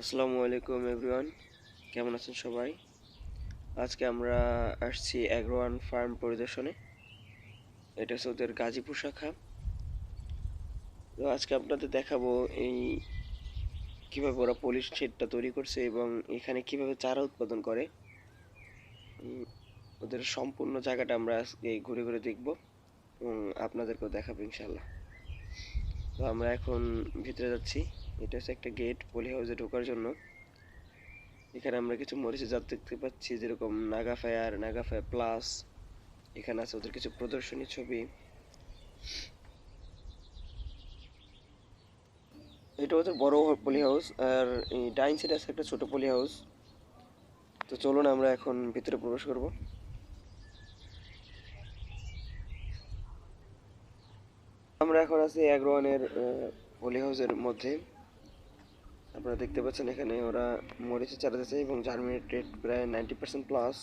আসসালামু আলাইকুম এভরিওয়ান কেমন আছেন সবাই? আজকে আমরা আসছি অ্যাগ্রোয়ান ফার্ম পরিদর্শনে। এটা হচ্ছে ওদের গাজীপুর শাখা। তো আজকে আপনাদের দেখাবো এই কীভাবে ওরা পলিশ শেডটা তৈরি করছে এবং এখানে কীভাবে চারা উৎপাদন করে। ওদের সম্পূর্ণ জায়গাটা আমরা আজকে ঘুরে ঘুরে দেখব এবং আপনাদেরকেও দেখাবো ইনশাল্লাহ তো আমরা এখন ভিতরে যাচ্ছি। এটা হচ্ছে একটা গেট পলি হাউসে ঢোকার জন্য। এখানে আমরা কিছু মরিচের জাত দেখতে পাচ্ছি, যেরকম Naga fire Naga fire plus এখানে আছে ওদের কিছু প্রদর্শনী ছবি। এটা ওদের বড় পলি হাউস আর এই ডাইন সাইডে আছে একটা ছোট পলি হাউস তো চলুন আমরা এখন ভিতরে প্রবেশ করব। আমরা এখন আছি অ্যাগ্রোয়ানের পলি হাউসের মধ্যে। আপনারা দেখতে পাচ্ছেন এখানে ওরা মরিচের চারা এবং জার্মিনেটেড প্রায় নাইনটি পার্সেন্ট প্লাস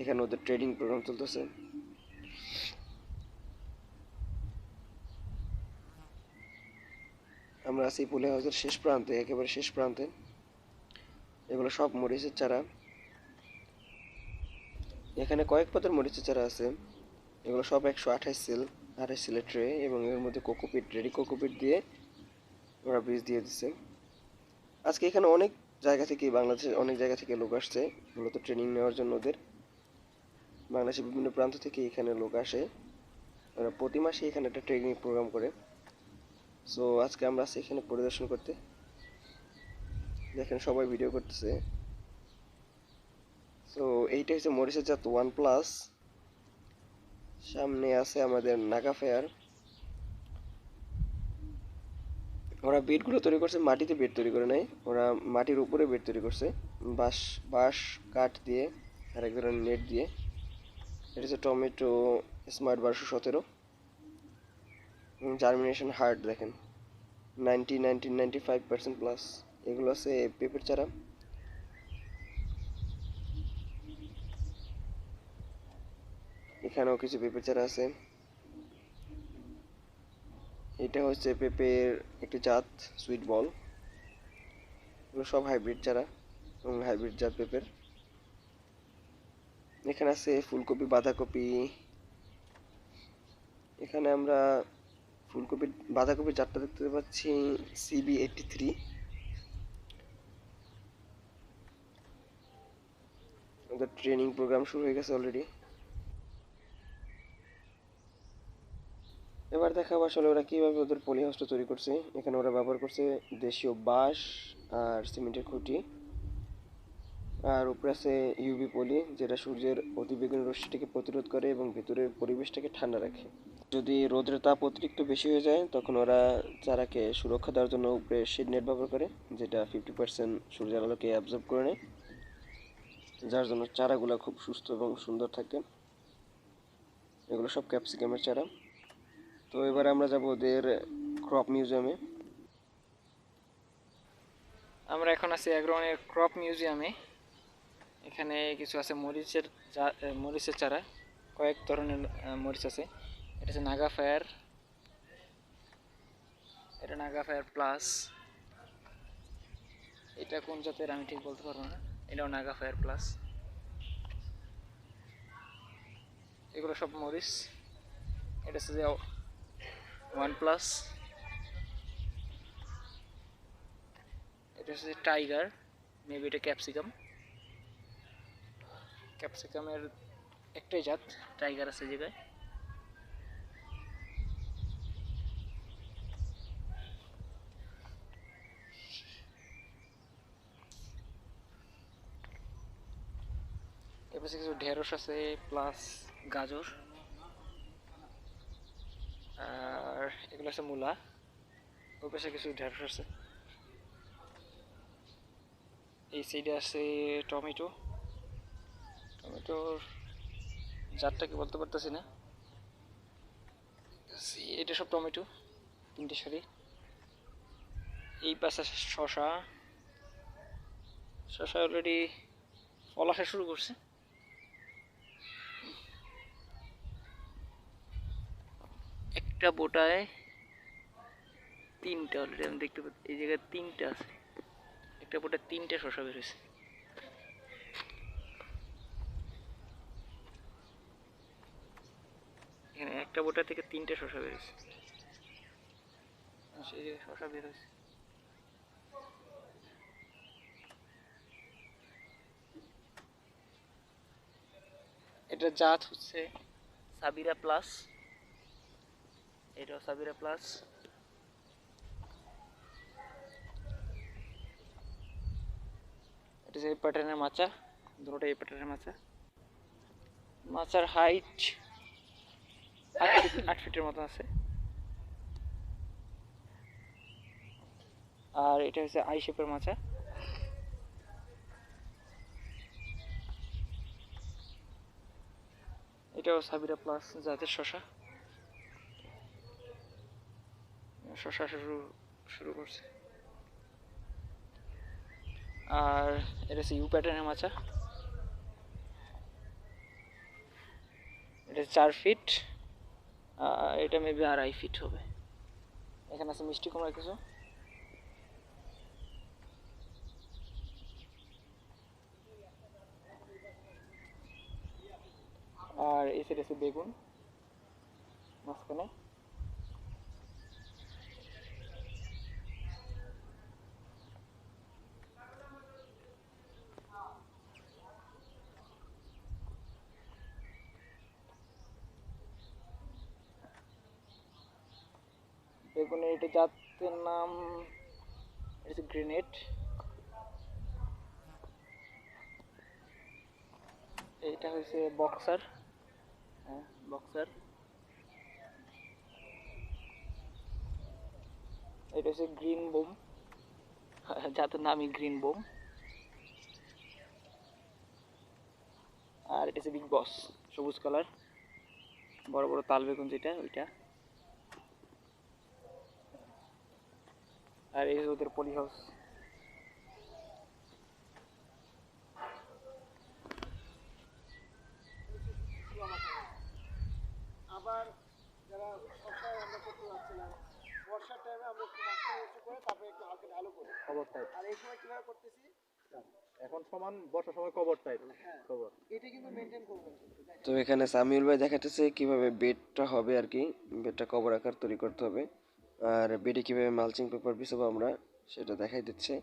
এখানে ওদের ট্রেডিং প্রোগ্রাম চলতেছে। আমরা আছি পুলে হাউসের শেষ প্রান্তে, একেবারে শেষ প্রান্তে। এগুলো সব মরিচের চারা। এখানে কয়েক পদের মরিচের চারা আছে। এগুলো সব একশো আঠাশ সেল, আঠাশ সেলের ট্রে এবং এর মধ্যে কোকোপিট রেডি কোকোপিট দিয়ে ওরা ব্রিজ দিয়ে দিচ্ছে আজকে এখানে অনেক জায়গা থেকে বাংলাদেশের অনেক জায়গা থেকে লোক আসছে, মূলত ট্রেনিং নেওয়ার জন্য ওদের। বাংলাদেশের বিভিন্ন প্রান্ত থেকে এখানে লোক আসে। ওরা প্রতি মাসে এখানে একটা ট্রেনিং প্রোগ্রাম করে। সো আজকে আমরা আছি এখানে পরিদর্শন করতে। দেখেন, সবাই ভিডিও করতেছে। সো এইটা হচ্ছে মরিচের জাত ওয়ান প্লাস। সামনে আছে আমাদের নাগা ফায়ার। ওরা বেডগুলো তৈরি করছে, মাটিতে বেড তৈরি করে নাই। ওরা মাটির উপরে বেড তৈরি করছে, বাঁশ বাঁশ, কাঠ দিয়ে, আর এক ধরনের নেট দিয়ে। এটা হচ্ছে টমেটো স্মার্ট বারোশো সতেরো। জার্মিনেশন হার্ড দেখেন, ninety ninety ninety five percent plus এগুলো আছে পেঁপের চারা। এখানেও কিছু পেঁপের চারা আছে। এটা হচ্ছে পেঁপের একটি জাত সুইট বল এগুলো সব হাইব্রিড চারা এবং হাইব্রিড জাত পেঁপের। এখানে আছে ফুলকপি, বাঁধাকপি। এখানে আমরা ফুলকপি, বাঁধাকপির চারটা দেখতে পাচ্ছি CB eighty three training program শুরু হয়ে গেছে অলরেডি এবার দেখাবো আসলে ওরা কীভাবে ওদের পলি হাউসটা তৈরি করছে। এখানে ওরা ব্যবহার করছে দেশীয় বাঁশ আর সিমেন্টের খুঁটি। আর উপরে আছে ইউবি পলি, যেটা সূর্যের অতিবেগুনি রশ্মিটাকে প্রতিরোধ করে এবং ভিতরের পরিবেশটাকে ঠান্ডা রাখে। যদি রোদের তাপ অতিরিক্ত বেশি হয়ে যায়, তখন ওরা চারাকে সুরক্ষা দেওয়ার জন্য উপরে শেড নেট ব্যবহার করে, যেটা ফিফটি পার্সেন্ট সূর্যের আলোকে অ্যাবজর্ব করে নেয়। যার জন্য চারাগুলো খুব সুস্থ এবং সুন্দর থাকে। এগুলো সব ক্যাপসিকামের চারা। তো এবার আমরা যাব ওদের ক্রপ মিউজিয়ামে আমরা এখন আছি অ্যাগ্রোনের ক্রপ মিউজিয়ামে এখানে কিছু আছে মরিচের মরিচের চারা, কয়েক ধরনের মরিচ আছে। এটা হচ্ছে নাগা ফায়ার এটা নাগা ফায়ার প্লাস এটা কোন জাতের আমি ঠিক বলতে পারব না। এটাও নাগা ফায়ার প্লাস এগুলো সব মরিচ। এটা হচ্ছে যে ওয়ান প্লাস এটা হচ্ছে টাইগার মেবি এটা ক্যাপসিকাম ক্যাপসিকামের একটাই জাত টাইগার আছে জায়গায়। কিছু ঢেঁড়স আছে প্লাস গাজর। আছে মূলা ওই পাশে কিছু ঢেঁড়স আছে এই সাইডে আছে টমেটো। টমেটোর জাতটা কি বলতে পারতেছি না। এটা সব টমেটো, তিনটে সারি এই পাশে শশা শশা অলরেডি ফল শুরু করছে। একটা বোটায় তিনটা অলরেডি আমি দেখতে পাচ্ছি, এই জায়গায় তিনটা আছে। একটা বোটে তিনটে শসা বের হয়েছে। এখানে একটা বোটা থেকে তিনটে শসা বের হয়েছে। সেই যে শসা বের হয়েছে। এটা জাত হচ্ছে সাবিরা প্লাস। এটাও সাবিরা প্লাস। এটা যে প্যাটার্নের মাচা দুটোটা এই প্যাটার্নের মাচা মাচার হাইট আট আট ফিটের মতো আছে আর এটা হচ্ছে আই শেপের মাচা এটাও সাবিরা প্লাস জাতের শশা শশা শুরু শুরু করছে আর এটা হচ্ছে ইউ প্যাটার্নের মাচা এটা চার ফিট এটা মেবি আড়াই ফিট হবে। এখানে আছে মিষ্টি কুমড়া কিছু। আর এই সাইড বেগুন, মাঝখানে। বেগুনের এটা জাতের নাম, এটা গ্রেনেড। এটা হচ্ছে বক্সার। হ্যাঁ বক্সার। এটা হচ্ছে গ্রিন বোম। জাতের নামই গ্রিন বোম। আর এটা হচ্ছে বিগ বস, সবুজ কালার। বড় বড় তাল বেগুন যেটা, ওইটা। আর এই ওদের পলি হাউস আবার যারা সপ্তাহে আমরা করতে যাচ্ছিলাম বর্ষার টাইমে আমরা একটু মাঝখানে উঁচু করে তারপরে একটু হালকা ঢালু করি। কবর টাইপ আর এই সময় কীভাবে করতেছি? এখন সমান বর্ষার সময় কবর টাইপ হ্যাঁ। কবর। এটা কিন্তু করবেন। তো এখানে সামিউল ভাই দেখাতেছে কীভাবে বেডটা হবে আর কি বেডটা কবর আকার তৈরি করতে হবে। আর বেডে কীভাবে মালচিং পেপার বিছাবো আমরা সেটা দেখাই দিচ্ছে।